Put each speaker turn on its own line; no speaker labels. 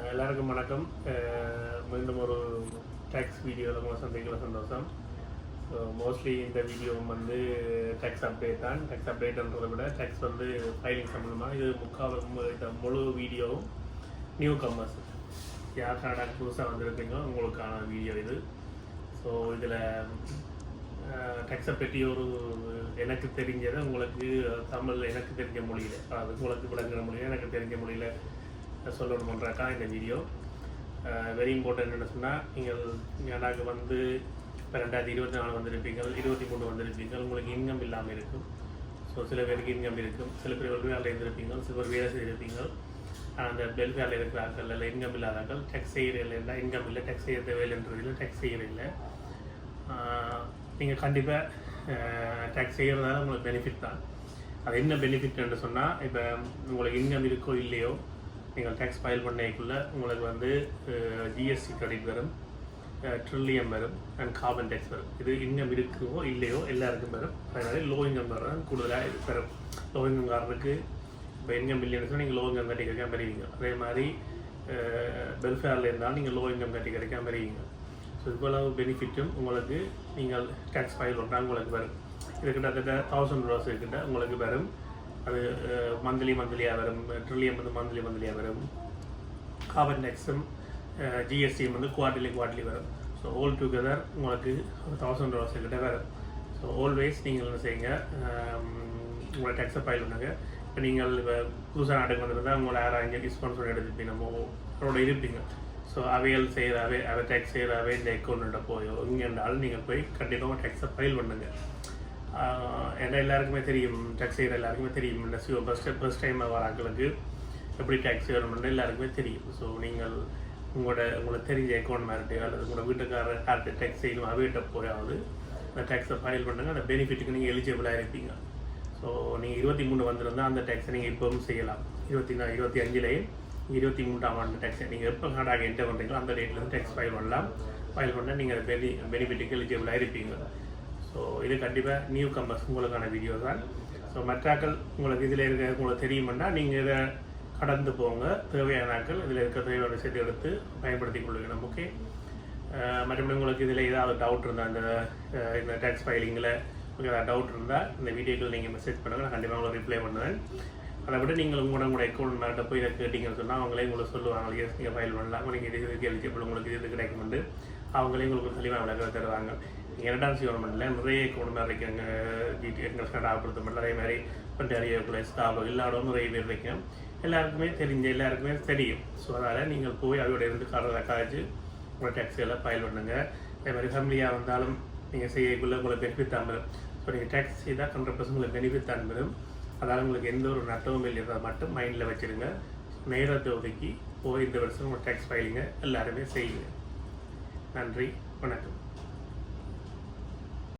எல்லாருக்கும் வணக்கம். மீண்டும் ஒரு டேக்ஸ் வீடியோவில் நம்ம சந்திக்கல சந்தோஷம். ஸோ மோஸ்ட்லி இந்த வீடியோ வந்து டேக்ஸ் அப்டேட் தான். டேக்ஸ் அப்டேட்ன்றதை விட டேக்ஸ் வந்து ஃபைலிங் சம்மந்தமாக இது முக்கால் இந்த முழு வீடியோவும் நியூ கம்மர்ஸ் யார் கனடாக்கு புதுசாக வந்திருக்கீங்களோ உங்களுக்கான வீடியோ இது. ஸோ இதில் டெக்ஸை பற்றி ஒரு எனக்கு தெரிஞ்சதை உங்களுக்கு தமிழ் எனக்கு தெரிஞ்ச மொழியில் அதாவது உங்களுக்கு விளங்குற மொழியில் எனக்கு தெரிஞ்ச மொழியில் சொல்லணுமன்றக்கா இந்த வீடியோ. வெரி இம்பார்ட்டன்ட் என்ன சொன்னால் நீங்கள் எனக்கு வந்து இப்போ ரெண்டாயிரத்தி இருபத்தி நாலு வந்திருப்பீங்க இருபத்தி மூணு வந்திருப்பீங்க உங்களுக்கு இன்கம் இல்லாமல் இருக்கும். ஸோ சில பேருக்கு இன்கம் இருக்கும். சில பேர் வெல்ஃபேரில் இருந்திருப்பீங்க சில பேர் வேலை செய்திருப்பீங்க அந்த வெல்ஃபேரில் இருக்கிறார்கள் இல்லை இன்கம் இல்லாதார்கள் டெக்ஸ் செய்கிறதில்லை இல்லை இன்கம் இல்லை டெக்ஸ் செய்ய தேவையில்லைன்றதில்லை டெக்ஸ் செய்கிறதில்லை நீங்கள் கண்டிப்பாக டேக்ஸ் செய்கிறதால உங்களுக்கு பெனிஃபிட் தான். அது என்ன பெனிஃபிட்னு சொன்னால் இப்போ உங்களுக்கு இன்கம் இருக்கோ இல்லையோ நீங்கள் டேக்ஸ் ஃபைல் பண்ணைக்குள்ளே உங்களுக்கு வந்து ஜிஎஸ்டி கிரெடிட் வரும் ட்ரில்லியம் வரும் அண்ட் கார்பன் டேக்ஸ் வரும். இது இன்கம் இருக்கோ இல்லையோ எல்லாருக்கும் வரும். அதனால லோ இன்கம் வரும் கூடுதலாக இது வரும் லோ இன்கம்காரருக்கு இப்போ இன்கம் இல்லைன்னு நீங்கள் லோ இன்கம் கட்டி கிடைக்காம பெறுவீங்க அதே மாதிரி வெல்ஃபேரில் இருந்தாலும் நீங்கள் லோ இன்கம் கட்டி கிடைக்காம பெறுவீங்க ஸோ இவ்வளவு பெனிஃபிட்டும் உங்களுக்கு நீங்கள் டேக்ஸ் ஃபைல் பண்ணால் உங்களுக்கு வரும். இது கிட்டத்தட்ட தௌசண்ட் ருவாஸ் கிட்ட உங்களுக்கு வரும். அது மந்த்லி மந்த்லியாக வரும் ட்ரில்லியம் வந்து மந்த்லி மந்த்லியாக வரும் கார்பன் டேக்ஸும் ஜிஎஸ்டியும் வந்து குவார்டர்லி குவார்டர்லி வரும் ஸோ ஆல் டுகெதர் உங்களுக்கு ஒரு தௌசண்ட் ருவாஸ் கிட்ட வரும் ஸோ ஆல்வேஸ் நீங்கள் என்ன செய்யுங்க உங்களை டேக்ஸை ஃபைல் பண்ணுங்க. இப்போ நீங்கள் இப்போ புதுசாக நாட்டுக்கு வந்துருந்தால் உங்களை யாராவது இங்கே டிஸ்பான்சர் எடுத்துப்பீங்க நம்ம அவரோட இருப்பீங்க. ஸோ அவைகள் செய்கிறாவே அவை டேக்ஸ் செய்கிறாவே இந்த அக்கௌண்ட்டை போயோ இங்கே இருந்தாலும் நீங்கள் போய் கண்டிப்பாக டேக்ஸை ஃபைல் பண்ணுங்கள் ஏன்னா எல்லாருக்குமே தெரியும் டேக்ஸ் செய்கிற எல்லாருக்குமே தெரியும் இந்த சிஓ ஃபஸ்ட் ஃபஸ்ட் டைம் வராங்களுக்கு எப்படி டேக்ஸ் செய்யணும்னு எல்லாருக்குமே தெரியும். ஸோ நீங்கள் உங்களோட உங்களுக்கு தெரிஞ்ச அக்கௌண்ட் மேரிட்டையோ அல்லது உங்களோட வீட்டுக்காரர் யார்கிட்ட டேக்ஸ் செய்யணும் அவைகிட்ட போயாவது அந்த டேக்ஸை ஃபைல் பண்ணுங்கள் அந்த பெனிஃபிட்டுக்கு நீங்கள் எலிஜிபிளாக இருப்பீங்க. ஸோ நீங்கள் இருபத்தி மூணு வந்திருந்தால் அந்த டேக்ஸை நீங்கள் இப்போவும் செய்யலாம். இருபத்தி நா இருபத்தி அஞ்சுலேயே இருபத்தி மூன்றாம் ஆண்டு டேக்ஸை நீங்கள் எப்போ கார்டாக என்டர் பண்ணுறீங்களோ அந்த டேட்லேருந்து டேக்ஸ் ஃபைல் பண்ணலாம். ஃபைல் பண்ணால் நீங்கள் பெனி பெனிஃபிட்டுக்கு எலிஜிபிளாக இருப்பீங்க. ஸோ இது கண்டிப்பாக நியூ கம்பர்ஸ் உங்களுக்கான வீடியோ தான். ஸோ மற்றாக்கள் உங்களுக்கு இதில் இருக்க உங்களுக்கு தெரியுமென்னா நீங்கள் இதை கடந்து போங்க. தேவையானாக்கள் இதில் இருக்க தேவையான விஷயத்தை எடுத்து பயன்படுத்தி கொள்ளுங்கள் ஓகே மற்றபடி உங்களுக்கு இதில் ஏதாவது டவுட் இருந்தால் அந்த இந்த டேக்ஸ் ஃபைலிங்கில் உங்களுக்கு ஏதாவது டவுட் இருந்தால் இந்த வீடியோக்கள் நீங்கள் மெசேஜ் பண்ணுங்கள் நான் கண்டிப்பாக உங்களுக்கு ரிப்ளை பண்ணுவேன். அதை விட நீங்கள் உங்களுடைய உங்களோட போய் இதை கேட்டிங்கன்னு சொன்னால் அவங்களே உங்களுக்கு சொல்லுவாங்க எஸ் நீங்கள் ஃபைல் பண்ணலாம். நீங்கள் இது இதுக்கு எலிஜிபிள் உங்களுக்கு இது கிடைக்கும்னு அவங்களே உங்களுக்கு தெளிவாக விளக்க தருவாங்க. இரண்டாம் கவர்மெண்ட்டில் நிறைய அக்கௌண்ட் மாதிரி இருக்காங்க ஜிடி எங்கள் கனடா பொறுத்த மட்டும் அதே மாதிரி பண்டாரியக்குள்ள ஸ்டாஃப் எல்லாரும் நிறைய பேர் இருக்கும் எல்லாருக்குமே தெரிஞ்ச எல்லாருக்குமே தெரியும். ஸோ அதனால் நீங்கள் போய் அதோட இருந்து கறதை காய்ச்சி உங்களோட டேக்ஸியெல்லாம் ஃபைல் பண்ணுங்கள் அதே மாதிரி ஃபேமிலியாக வந்தாலும் நீங்கள் செய்யக்குள்ளே உங்களை பெனிஃபிட் தான் வரும் ஸோ நீங்கள் டேக்ஸ் செய்தால் ஹண்ட்ரட் பர்சன்ட் உங்களுக்கு பெனிஃபிட் தான் வரும் அதனால் உங்களுக்கு எந்த ஒரு நட்டமும் இல்லைன்றதை மட்டும் மைண்டில் வச்சுருங்க. நேரத்தை ஒதுக்கி போய் இந்த வருஷம் உங்கள் டேக்ஸ் ஃபைலிங்க எல்லாருமே செய்யுங்க. நன்றி வணக்கம்.